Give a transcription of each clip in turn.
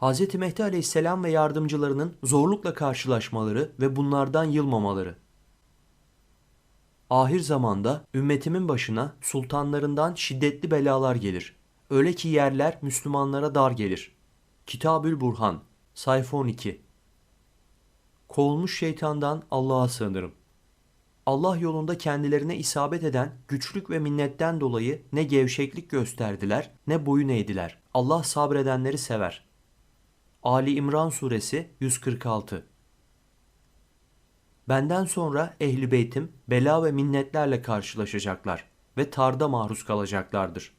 Hz. Mehdi Aleyhisselam ve yardımcılarının zorlukla karşılaşmaları ve bunlardan yılmamaları. Ahir zamanda ümmetimin başına sultanlarından şiddetli belalar gelir. Öyle ki yerler Müslümanlara dar gelir. Kitabül Burhan, sayfa 12 Kovulmuş şeytandan Allah'a sığınırım. Allah yolunda kendilerine isabet eden güçlük ve minnetten dolayı ne gevşeklik gösterdiler ne boyun eğdiler. Allah sabredenleri sever. Ali İmran suresi 146 Benden sonra ehli beytim bela ve minnetlerle karşılaşacaklar ve tarda maruz kalacaklardır.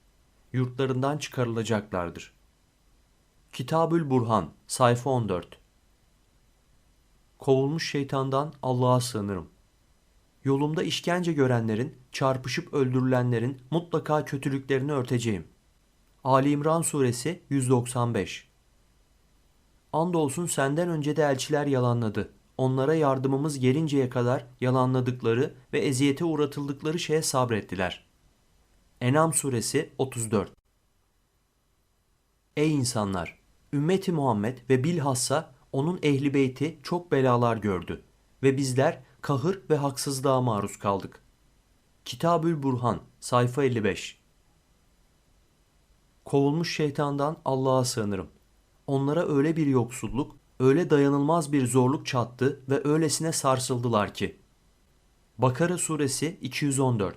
Yurtlarından çıkarılacaklardır. Kitabül Burhan sayfa 14 Kovulmuş şeytandan Allah'a sığınırım. Yolumda işkence görenlerin, çarpışıp öldürülenlerin mutlaka kötülüklerini örteceğim. Ali İmran suresi 195 Andolsun senden önce de elçiler yalanladı. Onlara yardımımız gelinceye kadar yalanladıkları ve eziyete uğratıldıkları şeye sabrettiler. Enam suresi 34 Ey insanlar! Ümmeti Muhammed ve bilhassa onun ehli beyti çok belalar gördü ve bizler kahır ve haksızlığa maruz kaldık. Kitabül Burhan sayfa 55 Kovulmuş şeytandan Allah'a sığınırım. Onlara öyle bir yoksulluk, öyle dayanılmaz bir zorluk çattı ve öylesine sarsıldılar ki. Bakara suresi 214